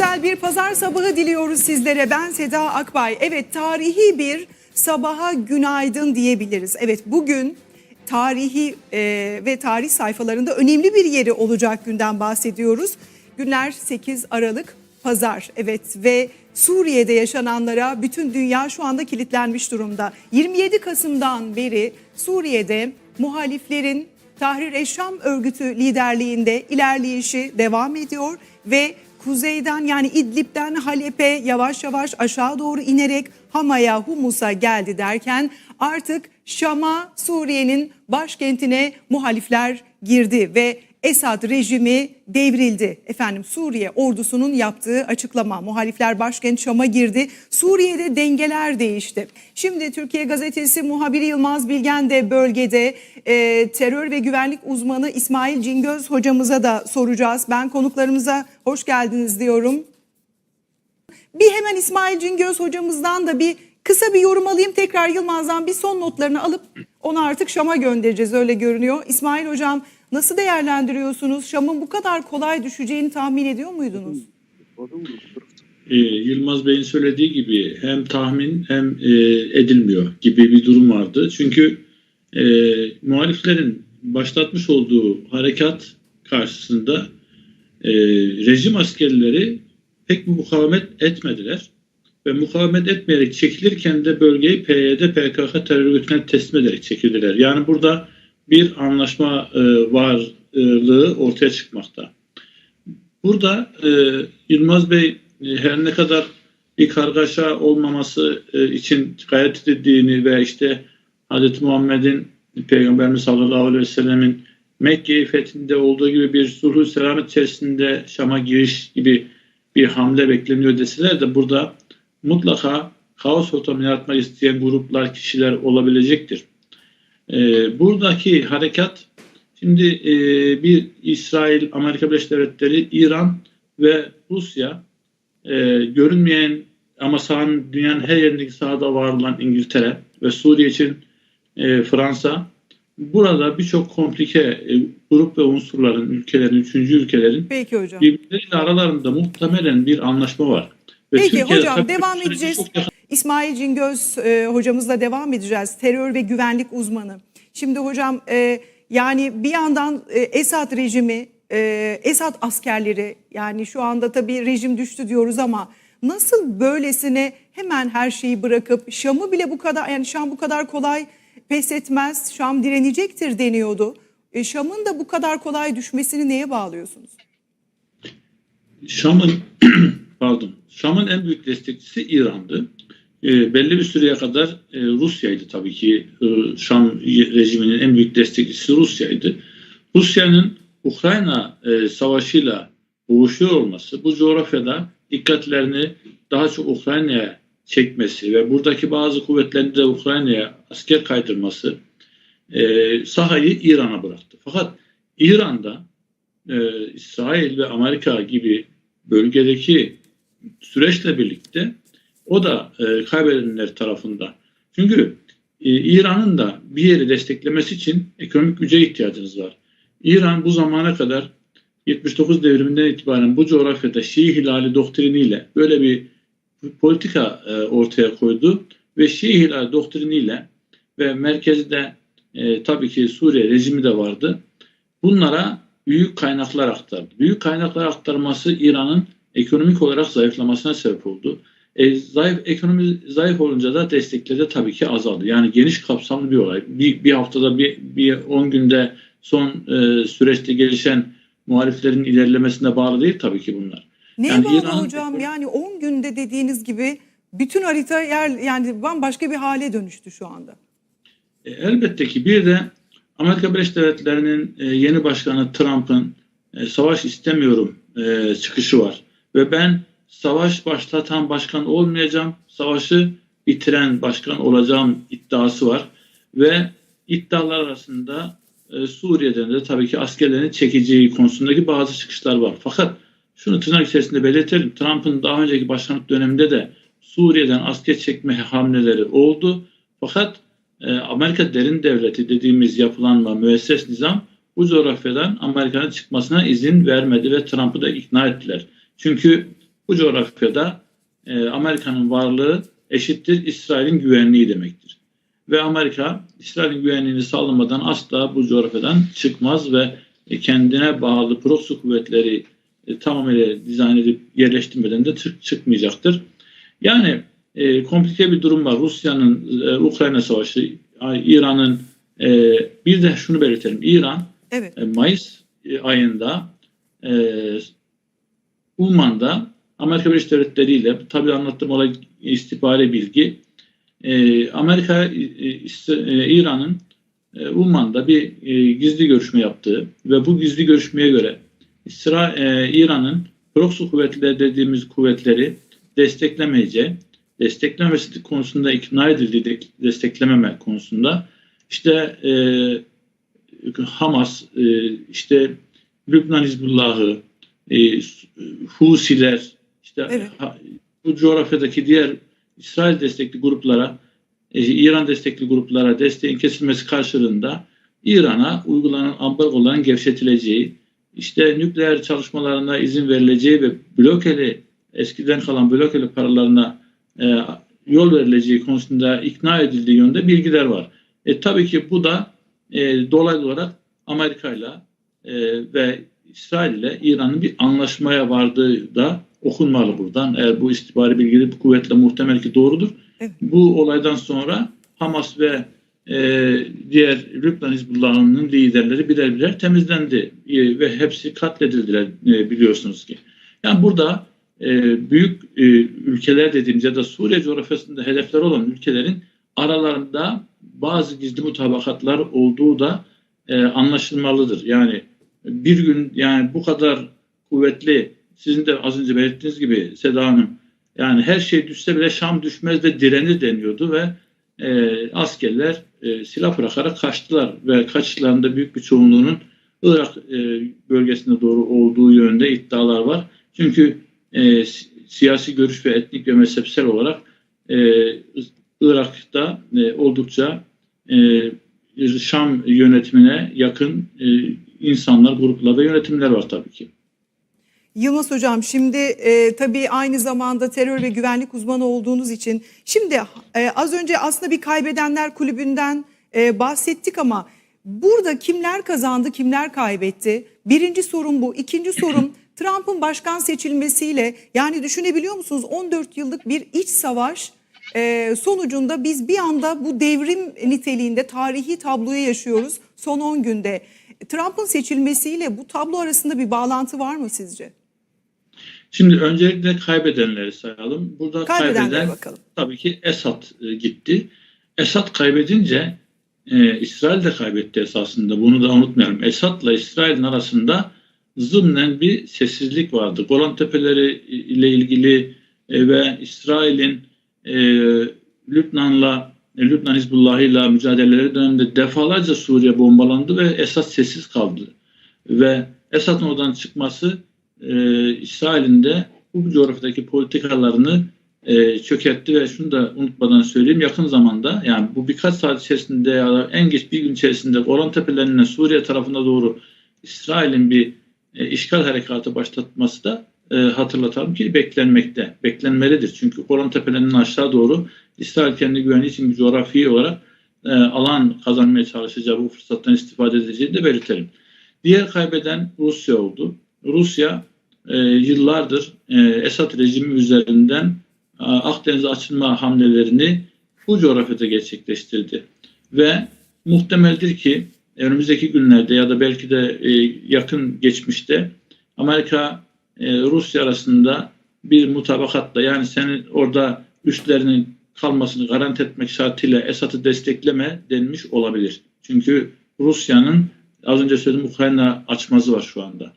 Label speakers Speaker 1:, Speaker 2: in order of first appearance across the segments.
Speaker 1: Güzel bir pazar sabahı diliyoruz sizlere. Ben Seda Akbay. Evet tarihi bir sabaha günaydın diyebiliriz. Evet bugün tarihi e, ve tarih sayfalarında önemli bir yeri olacak günden bahsediyoruz. Günler 8 Aralık pazar. Evet ve Suriye'de yaşananlara bütün dünya şu anda kilitlenmiş durumda. 27 Kasım'dan beri Suriye'de muhaliflerin Tahrir Eşşam örgütü liderliğinde ilerleyişi devam ediyor ve kuzeyden yani İdlib'den Halep'e yavaş yavaş aşağı doğru inerek Hama'ya, Humus'a geldi derken artık Şam'a, Suriye'nin başkentine muhalifler girdi ve Esad rejimi devrildi. Efendim Suriye ordusunun yaptığı açıklama. Muhalifler başkent Şam'a girdi. Suriye'de dengeler değişti. Şimdi Türkiye Gazetesi muhabiri Yılmaz Bilgen de bölgede e, terör ve güvenlik uzmanı İsmail Cingöz hocamıza da soracağız. Ben konuklarımıza hoş geldiniz diyorum. Bir hemen İsmail Cingöz hocamızdan da bir kısa bir yorum alayım. Tekrar Yılmaz'dan bir son notlarını alıp onu artık Şam'a göndereceğiz öyle görünüyor. İsmail hocam nasıl değerlendiriyorsunuz? Şam'ın bu kadar kolay düşeceğini tahmin ediyor muydunuz?
Speaker 2: Ee, Yılmaz Bey'in söylediği gibi hem tahmin hem e, edilmiyor gibi bir durum vardı. Çünkü e, muhaliflerin başlatmış olduğu harekat karşısında e, rejim askerleri pek mukavemet etmediler. Ve mukavemet etmeyerek çekilirken de bölgeyi PYD, PKK terör örgütüne teslim ederek çekildiler. Yani burada bir anlaşma e, varlığı ortaya çıkmakta. Burada e, Yılmaz Bey e, her ne kadar bir kargaşa olmaması e, için gayret edildiğini ve işte Hz. Muhammed'in Peygamberimiz sallallahu aleyhi ve sellemin Mekke'yi fethinde olduğu gibi bir sulhu selamet içerisinde Şam'a giriş gibi bir hamle bekleniyor deseler de burada mutlaka kaos ortamı yaratmak isteyen gruplar, kişiler olabilecektir. E, buradaki harekat şimdi e, bir İsrail, Amerika Birleşik Devletleri, İran ve Rusya e, görünmeyen ama sahanın, dünyanın her yerindeki sahada var olan İngiltere ve Suriye için e, Fransa burada birçok komplike e, grup ve unsurların, ülkelerin, üçüncü ülkelerin
Speaker 1: Peki hocam.
Speaker 2: birbirleriyle aralarında muhtemelen bir anlaşma var. Ve
Speaker 1: Peki
Speaker 2: Türkiye
Speaker 1: hocam, devam edeceğiz. İsmail Cingöz e, hocamızla devam edeceğiz. Terör ve güvenlik uzmanı. Şimdi hocam e, yani bir yandan e, Esad rejimi, e, Esad askerleri yani şu anda tabii rejim düştü diyoruz ama nasıl böylesine hemen her şeyi bırakıp Şam'ı bile bu kadar yani Şam bu kadar kolay pes etmez, Şam direnecektir deniyordu. E, Şam'ın da bu kadar kolay düşmesini neye bağlıyorsunuz?
Speaker 2: Şam'ın pardon Şam'ın en büyük destekçisi İran'dı. E, belli bir süreye kadar e, Rusya'ydı tabii ki. E, Şam rejiminin en büyük destekçisi Rusya'ydı. Rusya'nın Ukrayna e, savaşıyla boğuşuyor olması bu coğrafyada dikkatlerini daha çok Ukrayna'ya çekmesi ve buradaki bazı kuvvetlerini de Ukrayna'ya asker kaydırması e, sahayı İran'a bıraktı. Fakat İran'da e, İsrail ve Amerika gibi bölgedeki süreçle birlikte o da e, kaybedenler tarafında. Çünkü e, İran'ın da bir yeri desteklemesi için ekonomik güce ihtiyacınız var. İran bu zamana kadar 79 devriminden itibaren bu coğrafyada Şii Hilali doktriniyle böyle bir politika e, ortaya koydu ve Şii Hilali doktriniyle ve merkezde e, tabii ki Suriye rejimi de vardı. Bunlara büyük kaynaklar aktardı. Büyük kaynaklar aktarması İran'ın ekonomik olarak zayıflamasına sebep oldu. E, zayıf ekonomi zayıf olunca da destekleri de tabii ki azaldı. Yani geniş kapsamlı bir olay. Bir, bir haftada bir, bir 10 günde son e, süreçte gelişen muhaliflerin ilerlemesine bağlı değil tabii ki bunlar.
Speaker 1: Neye
Speaker 2: Yani
Speaker 1: bağlı
Speaker 2: İran-
Speaker 1: hocam? Yani 10 günde dediğiniz gibi bütün harita yer yani bambaşka bir hale dönüştü şu anda.
Speaker 2: E, elbette ki bir de Amerika Birleşik Devletleri'nin e, yeni başkanı Trump'ın e, savaş istemiyorum e, çıkışı var. Ve ben savaş başlatan başkan olmayacağım, savaşı bitiren başkan olacağım iddiası var. Ve iddialar arasında e, Suriye'den de tabii ki askerlerini çekeceği konusundaki bazı çıkışlar var. Fakat şunu tırnak içerisinde belirtelim. Trump'ın daha önceki başkanlık döneminde de Suriye'den asker çekme hamleleri oldu. Fakat e, Amerika derin devleti dediğimiz yapılanma, müesses nizam bu coğrafyadan Amerika'nın çıkmasına izin vermedi ve Trump'ı da ikna ettiler. Çünkü Bu coğrafyada e, Amerika'nın varlığı eşittir İsrail'in güvenliği demektir. Ve Amerika İsrail'in güvenliğini sağlamadan asla bu coğrafyadan çıkmaz ve e, kendine bağlı proxy kuvvetleri e, tamamıyla dizayn edip yerleştirmeden de çık- çıkmayacaktır. Yani e, komplike bir durum var. Rusya'nın e, Ukrayna savaşı, İran'ın e, bir de şunu belirtelim. İran
Speaker 1: Evet.
Speaker 2: e, Mayıs e, ayında e, Umman'da Amerika Birleşik Devletleri ile tabii anlattığım olay istihbari bilgi e, Amerika e, e, İran'ın e, Umman'da bir e, gizli görüşme yaptığı ve bu gizli görüşmeye göre İsra e, İran'ın proxy kuvvetleri dediğimiz kuvvetleri desteklemeyeceği, desteklemesi konusunda ikna edildiği de- desteklememe konusunda işte e, Hamas, e, işte Lübnan Hizbullah'ı, e, Husiler,
Speaker 1: Evet.
Speaker 2: ha- bu coğrafyadaki diğer İsrail destekli gruplara, e, İran destekli gruplara desteğin kesilmesi karşılığında İran'a uygulanan ambargoların gevşetileceği, işte nükleer çalışmalarına izin verileceği ve blokeli eskiden kalan blokeli paralarına e, yol verileceği konusunda ikna edildiği yönde bilgiler var. E, tabii ki bu da e, dolaylı olarak Amerika ile ve İsrail ile İran'ın bir anlaşmaya vardığı da okunmalı buradan. Eğer bu istihbari bilgileri kuvvetle muhtemel ki doğrudur.
Speaker 1: Evet.
Speaker 2: Bu olaydan sonra Hamas ve e, diğer Lübnan Hizbullah'ının liderleri birer birer temizlendi E, ve hepsi katledildiler e, biliyorsunuz ki. Yani burada e, büyük e, ülkeler dediğimiz ya da Suriye coğrafyasında hedefler olan ülkelerin aralarında bazı gizli mutabakatlar olduğu da e, anlaşılmalıdır. Yani bir gün yani bu kadar kuvvetli sizin de az önce belirttiğiniz gibi Seda Hanım yani her şey düşse bile Şam düşmez de direnir deniyordu ve e, askerler e, silah bırakarak kaçtılar ve kaçışlarında büyük bir çoğunluğunun Irak e, bölgesine doğru olduğu yönde iddialar var. Çünkü e, si- siyasi görüş ve etnik ve mezhepsel olarak e, Irak'ta e, oldukça e, Şam yönetimine yakın e, insanlar, gruplar ve yönetimler var tabii ki.
Speaker 1: Yılmaz Hocam şimdi e, tabii aynı zamanda terör ve güvenlik uzmanı olduğunuz için şimdi e, az önce aslında bir kaybedenler kulübünden e, bahsettik ama burada kimler kazandı kimler kaybetti? Birinci sorun bu. İkinci sorum Trump'ın başkan seçilmesiyle yani düşünebiliyor musunuz 14 yıllık bir iç savaş e, sonucunda biz bir anda bu devrim niteliğinde tarihi tabloyu yaşıyoruz son 10 günde. Trump'ın seçilmesiyle bu tablo arasında bir bağlantı var mı sizce?
Speaker 2: Şimdi öncelikle kaybedenleri sayalım. Burada kaybeden
Speaker 1: bakalım.
Speaker 2: tabii ki Esad e, gitti. Esad kaybedince e, İsrail de kaybetti esasında. Bunu da unutmayalım. Esad'la İsrail'in arasında zımnen bir sessizlik vardı. Golan Tepeleri ile ilgili e, ve İsrail'in e, Lübnan'la e, Lübnan Hizbullah'ıyla mücadeleleri döneminde defalarca Suriye bombalandı ve Esad sessiz kaldı. Ve Esad'ın oradan çıkması e, İsrail'in de bu coğrafyadaki politikalarını e, çökertti ve şunu da unutmadan söyleyeyim yakın zamanda yani bu birkaç saat içerisinde ya da en geç bir gün içerisinde Golan Tepeleri'ne Suriye tarafına doğru İsrail'in bir e, işgal harekatı başlatması da e, hatırlatalım ki beklenmekte. Beklenmelidir. Çünkü Golan Tepeleri'nin aşağı doğru İsrail kendi güvenliği için bir coğrafi olarak e, alan kazanmaya çalışacağı bu fırsattan istifade edeceğini de belirtelim. Diğer kaybeden Rusya oldu. Rusya e, yıllardır e, Esad rejimi üzerinden e, Akdeniz'e açılma hamlelerini bu coğrafyada gerçekleştirdi. Ve muhtemeldir ki önümüzdeki günlerde ya da belki de e, yakın geçmişte Amerika e, Rusya arasında bir mutabakatla yani senin orada üstlerinin kalmasını garanti etmek şartıyla Esad'ı destekleme denmiş olabilir. Çünkü Rusya'nın az önce söylediğim Ukrayna açmazı var şu anda.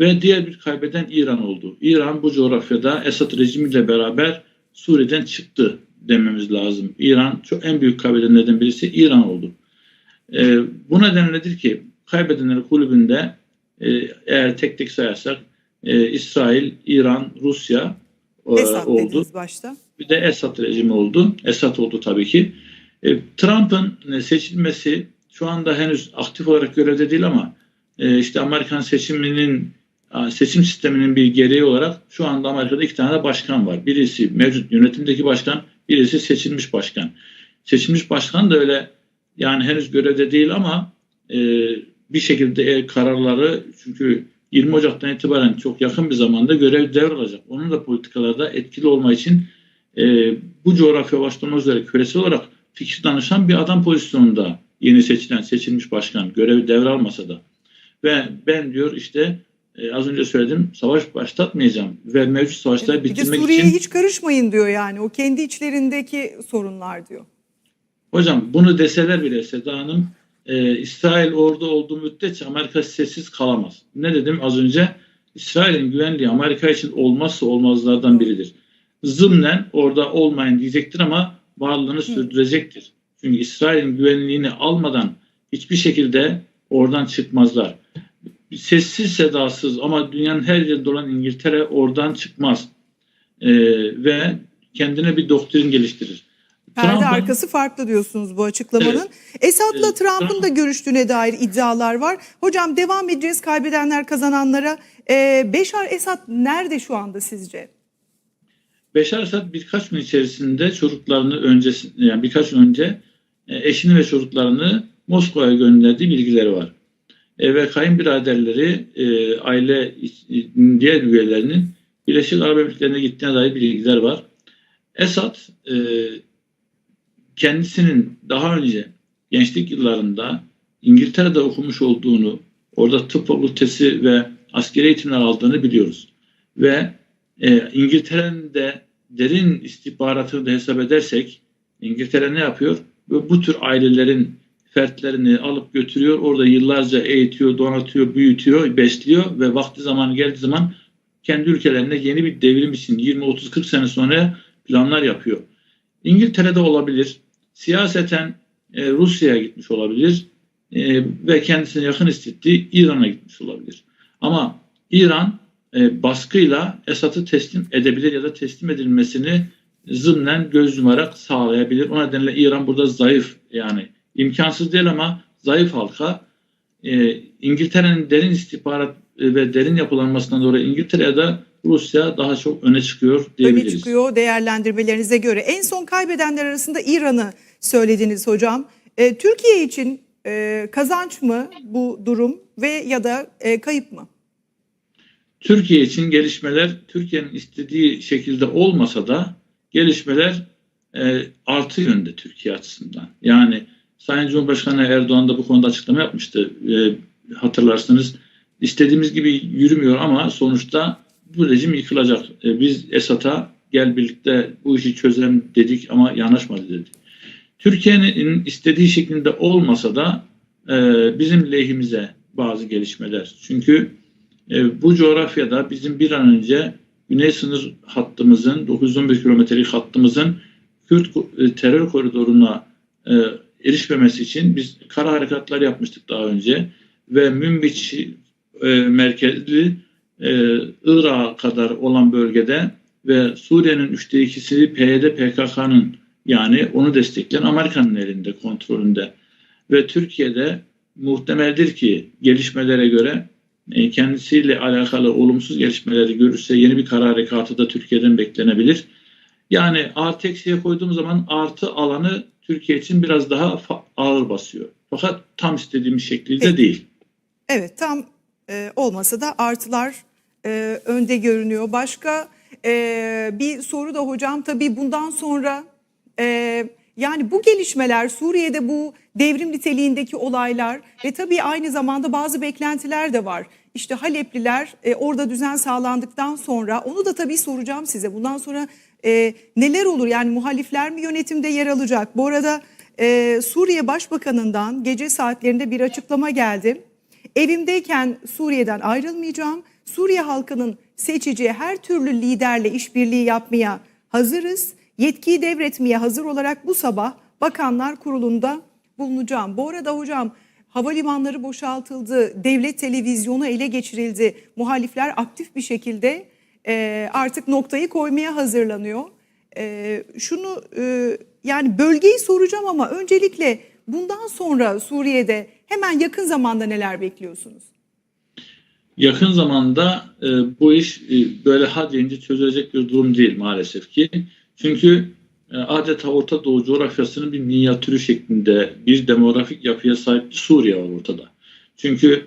Speaker 2: Ve diğer bir kaybeden İran oldu. İran bu coğrafyada Esad rejimiyle beraber Suriye'den çıktı dememiz lazım. İran çok en büyük kaybedenlerden birisi İran oldu. E, bu nedenledir ki kaybedenler kulübünde e, eğer tek tek sayarsak e, İsrail, İran, Rusya e,
Speaker 1: Esad
Speaker 2: oldu.
Speaker 1: başta.
Speaker 2: Bir de Esad rejimi oldu. Esad oldu tabii ki. E, Trump'ın e, seçilmesi şu anda henüz aktif olarak görevde değil ama e, işte Amerikan seçiminin seçim sisteminin bir gereği olarak şu anda Amerika'da iki tane de başkan var. Birisi mevcut yönetimdeki başkan, birisi seçilmiş başkan. Seçilmiş başkan da öyle yani henüz görevde değil ama e, bir şekilde e, kararları çünkü 20 Ocak'tan itibaren çok yakın bir zamanda görev devralacak. Onun da politikalarda etkili olma için e, bu coğrafya başta olmak üzere küresel olarak fikir danışan bir adam pozisyonunda yeni seçilen seçilmiş başkan görevi devralmasa da ve ben diyor işte e, az önce söyledim savaş başlatmayacağım ve mevcut savaşları
Speaker 1: Bir de
Speaker 2: bitirmek
Speaker 1: Suriye'ye
Speaker 2: için
Speaker 1: hiç karışmayın diyor yani. O kendi içlerindeki sorunlar diyor.
Speaker 2: hocam bunu deseler bile Seda Hanım e, İsrail orada olduğu müddetçe Amerika sessiz kalamaz. Ne dedim az önce? İsrail'in güvenliği Amerika için olmazsa olmazlardan biridir. Zımnen orada olmayın diyecektir ama varlığını sürdürecektir. Çünkü İsrail'in güvenliğini almadan hiçbir şekilde oradan çıkmazlar. Sessiz sedasız ama dünyanın her yerinde olan İngiltere oradan çıkmaz. Ee, ve kendine bir doktrin geliştirir.
Speaker 1: Perde
Speaker 2: Trump'ın-
Speaker 1: arkası farklı diyorsunuz bu açıklamanın.
Speaker 2: Evet.
Speaker 1: Esad'la
Speaker 2: Evet,
Speaker 1: Trump'ın
Speaker 2: Trump-
Speaker 1: da görüştüğüne dair iddialar var. Hocam devam edeceğiz kaybedenler kazananlara. Ee, Beşar Esad nerede şu anda sizce?
Speaker 2: Beşar Esad birkaç gün içerisinde çocuklarını öncesi yani birkaç önce e, eşini ve çocuklarını Moskova'ya gönderdiği bilgileri var. Ve kayınbiraderleri e, aile diğer üyelerinin Birleşik Arap Emirlikleri'ne gittiğine dair bilgiler var. Esad e, kendisinin daha önce gençlik yıllarında İngiltere'de okumuş olduğunu, orada tıp fakültesi ve askeri eğitimler aldığını biliyoruz. Ve e, İngiltere'nin de derin istihbaratını da hesap edersek İngiltere ne yapıyor? Ve bu tür ailelerin fertlerini alıp götürüyor. Orada yıllarca eğitiyor, donatıyor, büyütüyor, besliyor ve vakti zaman geldiği zaman kendi ülkelerine yeni bir devrim için 20 30 40 sene sonra planlar yapıyor. İngiltere'de olabilir. Siyaseten e, Rusya'ya gitmiş olabilir e, ve kendisine yakın hissettiği İran'a gitmiş olabilir. Ama İran e, baskıyla Esad'ı teslim edebilir ya da teslim edilmesini zımnen göz yumarak sağlayabilir. O nedenle İran burada zayıf yani imkansız değil ama zayıf halka e, İngiltere'nin derin istihbarat e, ve derin yapılanmasından dolayı İngiltere ya da Rusya daha çok öne çıkıyor
Speaker 1: Öne
Speaker 2: diyebiliriz.
Speaker 1: çıkıyor değerlendirmelerinize göre. En son kaybedenler arasında İran'ı söylediniz hocam. Ee, Türkiye için e, kazanç mı bu durum ve ya da e, kayıp mı?
Speaker 2: Türkiye için gelişmeler Türkiye'nin istediği şekilde olmasa da gelişmeler e, artı yönde Türkiye açısından. Yani Sayın Cumhurbaşkanı Erdoğan da bu konuda açıklama yapmıştı. E, hatırlarsınız istediğimiz gibi yürümüyor ama sonuçta bu rejim yıkılacak. E, biz Esad'a gel birlikte bu işi çözelim dedik ama yanaşmadı dedi. Türkiye'nin istediği şeklinde olmasa da e, bizim lehimize bazı gelişmeler. Çünkü e, bu coğrafyada bizim bir an önce güney sınır hattımızın 911 kilometrelik hattımızın Kürt e, terör koridoruna e, erişmemesi için biz kara harekatlar yapmıştık daha önce ve Münbiç e, merkezli e, Irak'a kadar olan bölgede ve Suriye'nin üçte ikisi PYD PKK'nın yani onu destekleyen Amerika'nın elinde kontrolünde ve Türkiye'de muhtemeldir ki gelişmelere göre e, kendisiyle alakalı olumsuz gelişmeleri görürse yeni bir kara harekatı da Türkiye'den beklenebilir. Yani artı eksiye koyduğum zaman artı alanı Türkiye için biraz daha ağır basıyor. Fakat tam istediğimiz şekilde
Speaker 1: Peki.
Speaker 2: değil.
Speaker 1: Evet tam e, olmasa da artılar e, önde görünüyor. Başka e, bir soru da hocam tabii bundan sonra e, yani bu gelişmeler Suriye'de bu devrim niteliğindeki olaylar ve tabii aynı zamanda bazı beklentiler de var. İşte Halepliler e, orada düzen sağlandıktan sonra onu da tabii soracağım size. Bundan sonra e, neler olur yani muhalifler mi yönetimde yer alacak? Bu arada e, Suriye Başbakanı'ndan gece saatlerinde bir açıklama geldi. Evimdeyken Suriye'den ayrılmayacağım. Suriye halkının seçeceği her türlü liderle işbirliği yapmaya hazırız. Yetkiyi devretmeye hazır olarak bu sabah Bakanlar Kurulu'nda bulunacağım. Bu arada hocam havalimanları boşaltıldı, devlet televizyonu ele geçirildi. Muhalifler aktif bir şekilde e, artık noktayı koymaya hazırlanıyor. E, şunu e, yani bölgeyi soracağım ama öncelikle bundan sonra Suriye'de hemen yakın zamanda neler bekliyorsunuz?
Speaker 2: yakın zamanda e, bu iş e, böyle ha deyince çözülecek bir durum değil maalesef ki. Çünkü e, adeta Orta Doğu coğrafyasının bir minyatürü şeklinde bir demografik yapıya sahip bir Suriye var ortada. Çünkü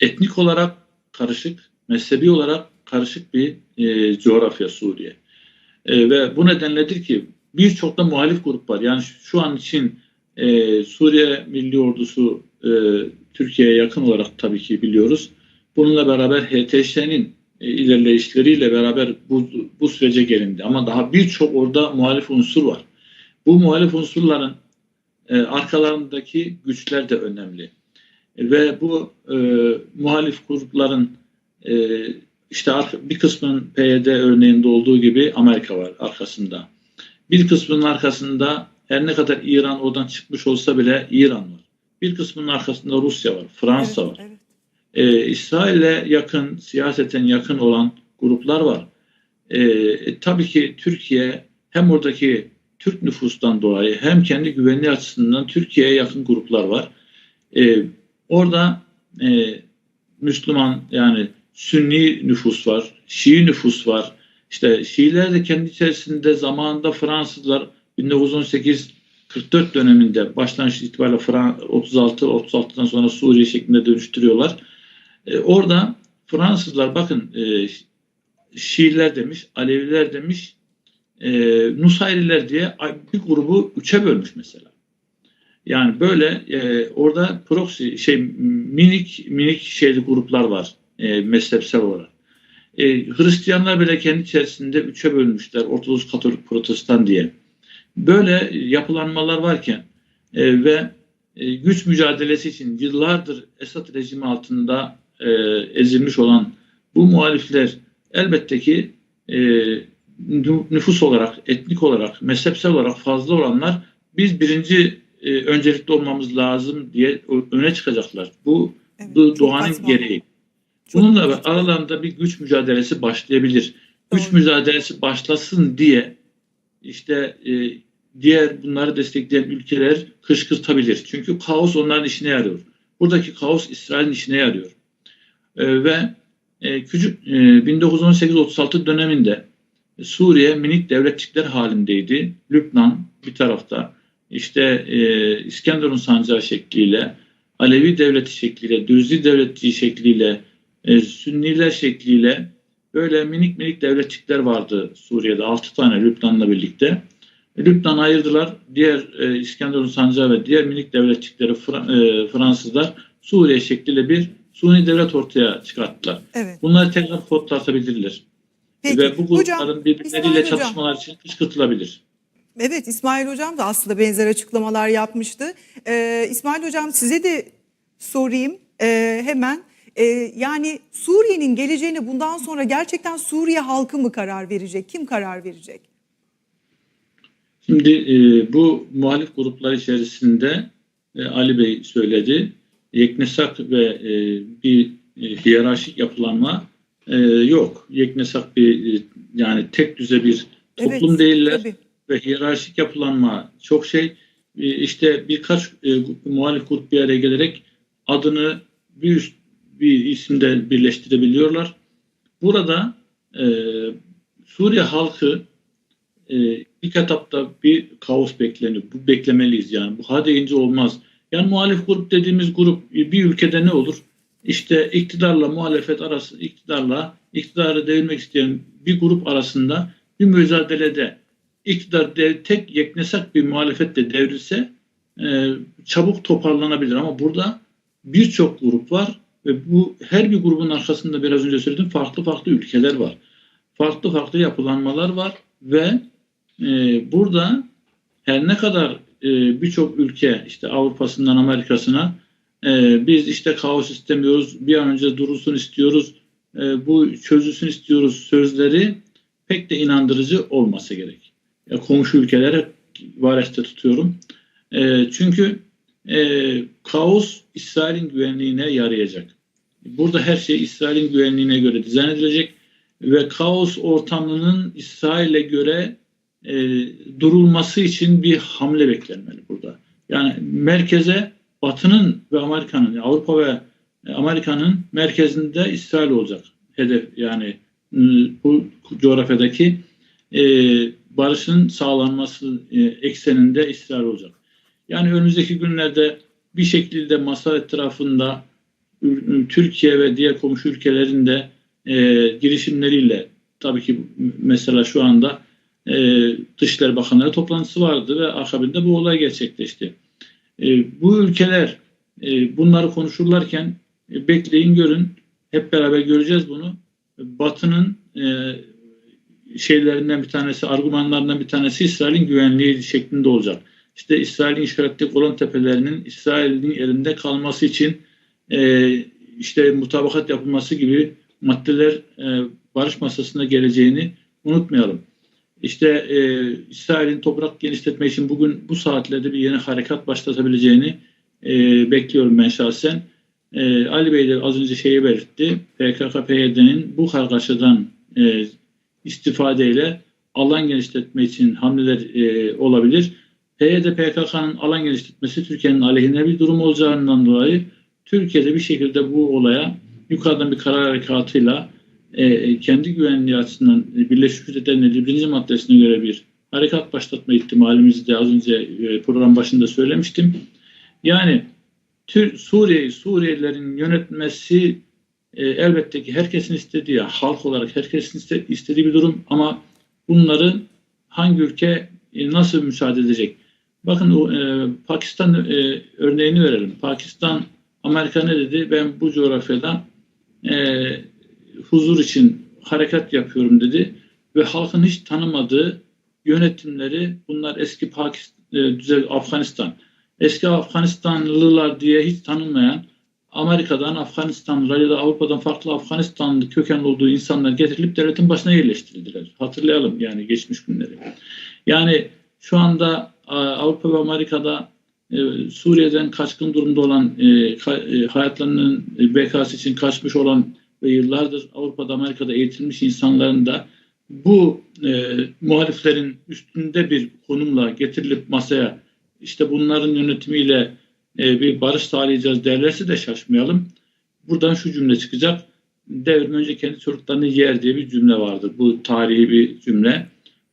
Speaker 2: etnik olarak karışık, mezhebi olarak karışık bir e, coğrafya Suriye. E, ve bu nedenledir ki birçok da muhalif grup var. Yani şu- an için e, Suriye Milli Ordusu e, Türkiye'ye yakın olarak tabii ki biliyoruz. Bununla beraber HTŞ'nin e, ilerleyişleriyle beraber bu, bu sürece gelindi. Ama daha birçok orada muhalif unsur var. Bu muhalif unsurların e, arkalarındaki güçler de önemli. E, ve bu e, muhalif grupların e, işte bir kısmının PYD örneğinde olduğu gibi Amerika var arkasında. Bir kısmının arkasında her ne kadar İran oradan çıkmış olsa bile İran var. Bir kısmının arkasında Rusya var, Fransa
Speaker 1: Evet,
Speaker 2: var.
Speaker 1: evet.
Speaker 2: Ee, İsrail'e yakın, siyaseten yakın olan gruplar var. Ee, e, tabii ki Türkiye hem oradaki Türk nüfustan dolayı hem kendi güvenliği açısından Türkiye'ye yakın gruplar var. Ee, orada e, Müslüman yani Sünni nüfus var, Şii nüfus var. İşte Şiiler de kendi içerisinde zamanında Fransızlar 1918 44 döneminde başlangıç itibariyle Fran 36 36'dan sonra Suriye şeklinde dönüştürüyorlar. E, orada Fransızlar bakın e, Şiiler demiş, Aleviler demiş, e, Nusayriler diye bir grubu üçe bölmüş mesela. Yani böyle e, orada proxy şey minik minik şeyli gruplar var e, mezhepsel olarak. E, Hristiyanlar bile kendi içerisinde üçe bölmüşler Ortodoks, Katolik, Protestan diye. Böyle yapılanmalar varken e, ve e, güç mücadelesi için yıllardır Esad rejimi altında e, ezilmiş olan bu muhalifler elbette ki e, nü- nüfus olarak, etnik olarak, mezhepsel olarak fazla olanlar biz birinci e, öncelikli olmamız lazım diye öne çıkacaklar. Bu,
Speaker 1: Evet,
Speaker 2: bu doğanın gereği.
Speaker 1: Çok
Speaker 2: Bununla
Speaker 1: saçma.
Speaker 2: aralarında bir güç mücadelesi başlayabilir. Güç
Speaker 1: Doğru.
Speaker 2: mücadelesi başlasın diye işte e, diğer bunları destekleyen ülkeler kışkırtabilir. Çünkü kaos onların işine yarıyor. Buradaki kaos İsrail'in işine yarıyor. E, ve e, küçük e, 1918-36 döneminde Suriye minik devletçikler halindeydi. Lübnan bir tarafta işte e, İskenderun sancağı şekliyle, Alevi devleti şekliyle, Dürzi devleti şekliyle, e, Sünniler şekliyle böyle minik minik devletçikler vardı Suriye'de. 6 tane Lübnan'la birlikte. E, Lübnan ayırdılar. Diğer e, İskenderun sancağı ve diğer minik devletçikleri Fra- e, Fransızlar Suriye şekliyle bir Suni devlet ortaya çıkarttılar.
Speaker 1: Evet.
Speaker 2: Bunları tekrar kodlatabilirler.
Speaker 1: Peki.
Speaker 2: Ve bu grupların birbirleriyle
Speaker 1: Hocam.
Speaker 2: çatışmalar için kışkırtılabilir.
Speaker 1: Evet İsmail Hocam da aslında benzer açıklamalar yapmıştı. Ee, İsmail Hocam size de sorayım ee, hemen. Ee, yani Suriye'nin geleceğine bundan sonra gerçekten Suriye halkı mı karar verecek? Kim karar verecek?
Speaker 2: Şimdi e, bu muhalif gruplar içerisinde e, Ali Bey söyledi. Yeknesak ve e, bir e, hiyerarşik yapılanma e, yok. Yeknesak bir e, yani tek düze bir toplum
Speaker 1: evet,
Speaker 2: değiller
Speaker 1: Tabii.
Speaker 2: ve hiyerarşik yapılanma çok şey. E, işte birkaç e, muhalif grup bir araya gelerek adını bir üst bir isimde birleştirebiliyorlar. Burada e, Suriye halkı e, ilk etapta bir kaos bekleniyor. Bu beklemeliyiz yani. Bu ha deyince olmaz. Yani muhalif grup dediğimiz grup e, bir ülkede ne olur? İşte iktidarla muhalefet arası, iktidarla iktidarı devirmek isteyen bir grup arasında bir mücadelede iktidar dev, tek yeknesak bir muhalefetle devrilse e, çabuk toparlanabilir. Ama burada birçok grup var ve bu her bir grubun arkasında biraz önce söyledim farklı farklı ülkeler var. Farklı farklı yapılanmalar var ve e, burada her ne kadar e, birçok ülke işte Avrupa'sından Amerika'sına e, biz işte kaos istemiyoruz, bir an önce durulsun istiyoruz, e, bu çözülsün istiyoruz sözleri pek de inandırıcı olması gerek. Ya komşu ülkelere vareste tutuyorum. E, çünkü e, kaos İsrail'in güvenliğine yarayacak. Burada her şey İsrail'in güvenliğine göre dizayn edilecek ve kaos ortamının İsrail'e göre e, durulması için bir hamle beklenmeli burada. Yani merkeze Batı'nın ve Amerika'nın, Avrupa ve e, Amerika'nın merkezinde İsrail olacak. Hedef yani e, bu coğrafyadaki e, barışın sağlanması e, ekseninde İsrail olacak. Yani önümüzdeki günlerde bir şekilde masa etrafında Türkiye ve diğer komşu ülkelerin de e, girişimleriyle tabii ki mesela şu anda e, Dışişleri Bakanları toplantısı vardı ve akabinde bu olay gerçekleşti. E, bu ülkeler e, bunları konuşurlarken e, bekleyin görün hep beraber göreceğiz bunu. Batı'nın e, şeylerinden bir tanesi, argümanlarından bir tanesi İsrail'in güvenliği şeklinde olacak. İşte İsrail'in işgal ettiği Golan Tepelerinin İsrail'in elinde kalması için e, işte mutabakat yapılması gibi maddeler e, barış masasına geleceğini unutmayalım. İşte e, İsrail'in toprak genişletme için bugün bu saatlerde bir yeni harekat başlatabileceğini e, bekliyorum ben şahsen. E, Ali Bey de az önce şeyi belirtti. PKK-PYD'nin bu kargaşadan e, istifadeyle alan genişletme için hamleler e, olabilir. PYD PKK'nın alan genişletmesi Türkiye'nin aleyhine bir durum olacağından dolayı Türkiye'de bir şekilde bu olaya yukarıdan bir karar harekatıyla e, kendi güvenliği açısından e, Birleşmiş Milletler'in 51. maddesine göre bir harekat başlatma ihtimalimizi de az önce e, program başında söylemiştim. Yani Tür Suriye'yi Suriyelilerin yönetmesi e, elbette ki herkesin istediği, halk olarak herkesin iste- istediği bir durum ama bunların hangi ülke e, nasıl müsaade edecek? Bakın o, e, Pakistan e, örneğini verelim. Pakistan Amerika ne dedi? Ben bu coğrafyada e, huzur için harekat yapıyorum dedi ve halkın hiç tanımadığı yönetimleri bunlar eski Pakistan, düzel Afganistan. Eski Afganistanlılar diye hiç tanınmayan Amerika'dan Afganistanlılar ya da Avrupa'dan farklı Afganistanlı kökenli olduğu insanlar getirilip devletin başına yerleştirildiler. Hatırlayalım yani geçmiş günleri. Yani şu anda Avrupa ve Amerika'da e, Suriye'den kaçkın durumda olan e, ka- e, hayatlarının e, bekası için kaçmış olan ve yıllardır Avrupa'da Amerika'da eğitilmiş insanların da bu e, muhaliflerin üstünde bir konumla getirilip masaya işte bunların yönetimiyle e, bir barış sağlayacağız derlerse de şaşmayalım. Buradan şu cümle çıkacak. Devrim önce kendi çocuklarını yer diye bir cümle vardır. Bu tarihi bir cümle.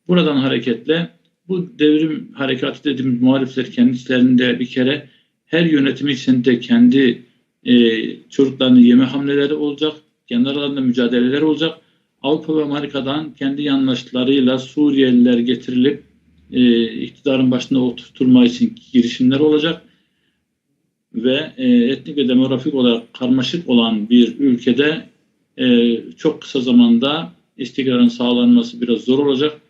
Speaker 2: Buradan hareketle bu devrim harekatı dediğimiz muhalifler kendilerinde bir kere her yönetimi içinde kendi e, çocuklarını yeme hamleleri olacak. Kendi mücadeleler olacak. Avrupa ve Amerika'dan kendi yandaşlarıyla Suriyeliler getirilip e, iktidarın başında oturtulma için girişimler olacak ve e, etnik ve demografik olarak karmaşık olan bir ülkede e, çok kısa zamanda istikrarın sağlanması biraz zor olacak.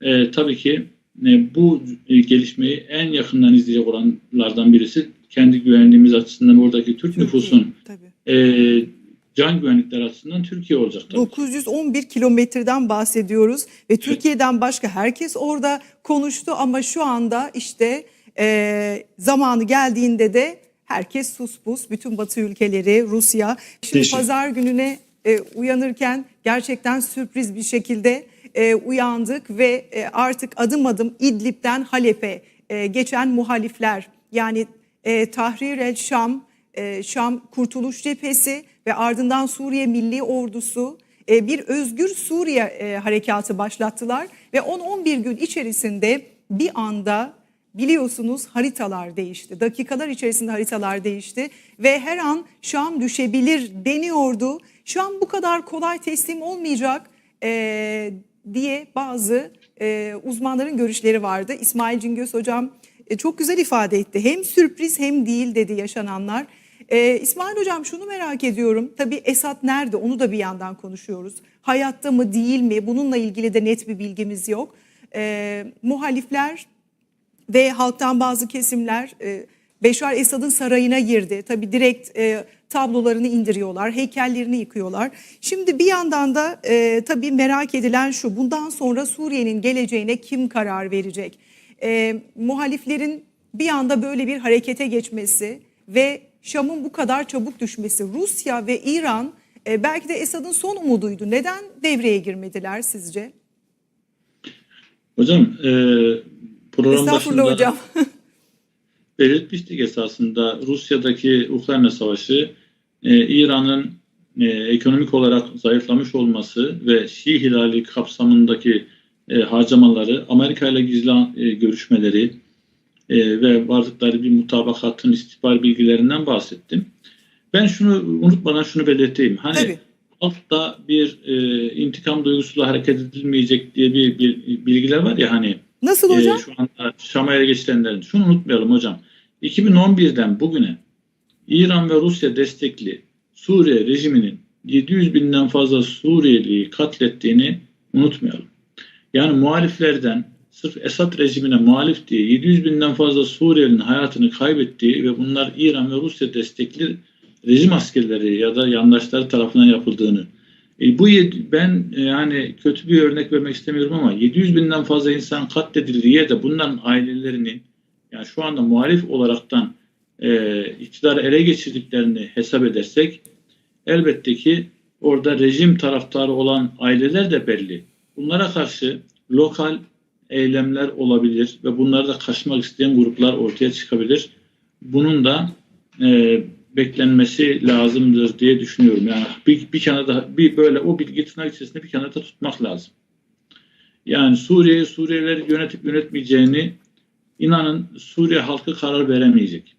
Speaker 2: E, tabii ki e, bu e, gelişmeyi en yakından izleyecek olanlardan birisi kendi güvenliğimiz açısından oradaki Türk nüfusun
Speaker 1: Tabii.
Speaker 2: e, can güvenlikleri açısından Türkiye olacak tabii.
Speaker 1: 911 kilometreden bahsediyoruz ve Türkiye'den başka herkes orada konuştu ama şu anda işte e, zamanı geldiğinde de herkes sus pus bütün Batı ülkeleri Rusya. Şimdi
Speaker 3: Teşekkür-
Speaker 1: pazar gününe e, uyanırken gerçekten sürpriz bir şekilde e, uyandık ve e, artık adım adım İdlib'den Halep'e e, geçen muhalifler yani e, Tahrir el Şam, e, Şam Kurtuluş Cephesi ve ardından Suriye Milli Ordusu e, bir özgür Suriye e, harekatı başlattılar ve 10-11 gün içerisinde bir anda biliyorsunuz haritalar değişti. Dakikalar içerisinde haritalar değişti ve her an Şam düşebilir deniyordu. Şam bu kadar kolay teslim olmayacak e, diye bazı e, uzmanların görüşleri vardı. İsmail Cingöz hocam e, çok güzel ifade etti. Hem sürpriz hem değil dedi yaşananlar. E, İsmail hocam şunu merak ediyorum. Tabii Esat nerede onu da bir yandan konuşuyoruz. Hayatta mı değil mi bununla ilgili de net bir bilgimiz yok. E, muhalifler ve halktan bazı kesimler e, Beşar Esad'ın sarayına girdi. Tabii direkt e, tablolarını indiriyorlar, heykellerini yıkıyorlar. Şimdi bir yandan da e, tabii merak edilen şu, bundan sonra Suriye'nin geleceğine kim karar verecek? E, muhaliflerin bir anda böyle bir harekete geçmesi ve Şam'ın bu kadar çabuk düşmesi, Rusya ve İran e, belki de Esad'ın son umuduydu. Neden devreye girmediler sizce?
Speaker 2: Hocam e, program başında
Speaker 1: hocam.
Speaker 2: belirtmiştik esasında Rusya'daki Ukrayna Savaşı e, İran'ın e, ekonomik olarak zayıflamış olması ve Şii Hilali kapsamındaki e, harcamaları, Amerika ile gizli e, görüşmeleri e, ve vardıkları bir mutabakatın istihbar bilgilerinden bahsettim. Ben şunu unutmadan şunu belirteyim. Hani
Speaker 1: Tabii.
Speaker 2: altta bir e, intikam duygusuyla hareket edilmeyecek diye bir, bir bilgiler var ya hani
Speaker 1: Nasıl
Speaker 2: e,
Speaker 1: hocam?
Speaker 2: şu anda Şam'a ele geçirenlerin. Şunu unutmayalım hocam. 2011'den bugüne İran ve Rusya destekli Suriye rejiminin 700 binden fazla Suriyeliyi katlettiğini unutmayalım. Yani muhaliflerden sırf Esad rejimine muhalif diye 700 binden fazla Suriyelinin hayatını kaybettiği ve bunlar İran ve Rusya destekli rejim askerleri ya da yandaşları tarafından yapıldığını. E, bu ben e, yani kötü bir örnek vermek istemiyorum ama 700 binden fazla insan katledildiği de bunların ailelerinin yani şu anda muhalif olaraktan e, iktidarı ele geçirdiklerini hesap edersek elbette ki orada rejim taraftarı olan aileler de belli. Bunlara karşı lokal eylemler olabilir ve bunları da kaçmak isteyen gruplar ortaya çıkabilir. Bunun da e, beklenmesi lazımdır diye düşünüyorum. Yani bir, bir kenarda bir böyle o bilgi tırnak içerisinde bir kenarda tutmak lazım. Yani Suriye'yi Suriyeliler yönetip yönetmeyeceğini inanın Suriye halkı karar veremeyecek.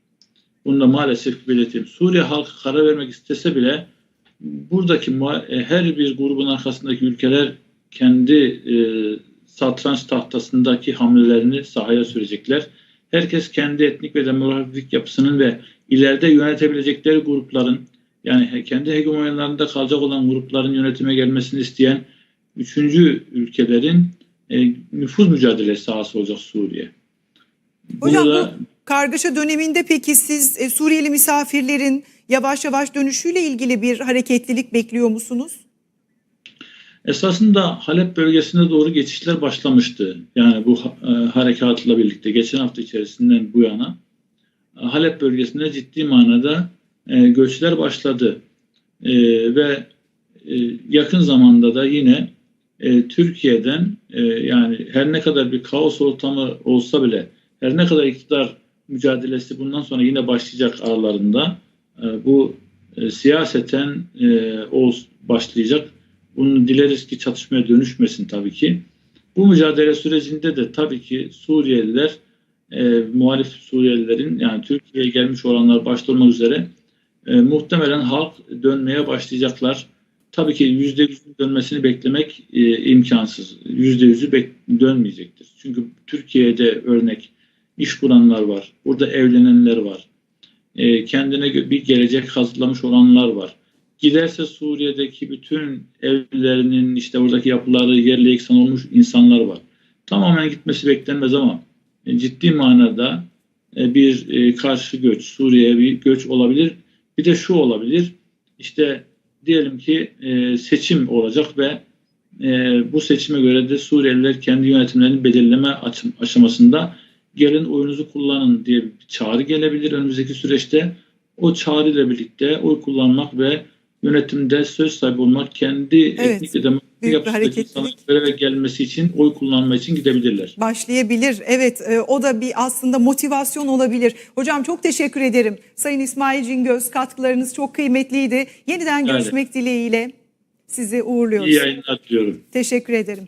Speaker 2: Bunu da maalesef belirteyim. Suriye halkı karar vermek istese bile buradaki e, her bir grubun arkasındaki ülkeler kendi e, satranç tahtasındaki hamlelerini sahaya sürecekler. Herkes kendi etnik ve demografik yapısının ve ileride yönetebilecekleri grupların yani kendi hegemonyalarında kalacak olan grupların yönetime gelmesini isteyen üçüncü ülkelerin e, nüfuz mücadelesi sahası olacak Suriye.
Speaker 1: Hocam
Speaker 2: Burada-
Speaker 1: bu kargaşa döneminde peki siz e, Suriyeli misafirlerin yavaş yavaş dönüşüyle ilgili bir hareketlilik bekliyor musunuz?
Speaker 2: Esasında Halep bölgesine doğru geçişler başlamıştı. Yani bu e, harekatla birlikte geçen hafta içerisinden bu yana e, Halep bölgesinde ciddi manada e, göçler başladı. E, ve e, yakın zamanda da yine e, Türkiye'den e, yani her ne kadar bir kaos ortamı olsa bile her ne kadar iktidar mücadelesi bundan sonra yine başlayacak aralarında e, bu e, siyaseten e, o başlayacak. Bunu dileriz ki çatışmaya dönüşmesin tabii ki. Bu mücadele sürecinde de tabii ki Suriyeliler, e, muhalif Suriyelilerin yani Türkiye'ye gelmiş olanlar başta olmak üzere e, muhtemelen halk dönmeye başlayacaklar. Tabii ki yüzde yüzün dönmesini beklemek e, imkansız. Yüzde yüzü dönmeyecektir. Çünkü Türkiye'de örnek iş kuranlar var. Burada evlenenler var. E, kendine bir gelecek hazırlamış olanlar var. Giderse Suriye'deki bütün evlerinin işte oradaki yapıları yerle yeksan olmuş insanlar var. Tamamen gitmesi beklenmez ama e, ciddi manada e, bir e, karşı göç, Suriye'ye bir göç olabilir. Bir de şu olabilir. İşte diyelim ki e, seçim olacak ve e, bu seçime göre de Suriyeliler kendi yönetimlerini belirleme aşamasında gelin oyunuzu kullanın diye bir çağrı gelebilir önümüzdeki süreçte. O çağrı ile birlikte oy kullanmak ve yönetimde söz sahibi olmak kendi
Speaker 1: Evet,
Speaker 2: etnik ve demokratik yapısındaki insanların göreve gelmesi için oy kullanma için gidebilirler.
Speaker 1: Başlayabilir. Evet e, o da bir aslında motivasyon olabilir. Hocam çok teşekkür ederim. Sayın İsmail Cingöz katkılarınız çok kıymetliydi. Yeniden görüşmek dileğiyle sizi uğurluyoruz.
Speaker 2: İyi yayınlar diliyorum.
Speaker 1: Teşekkür ederim.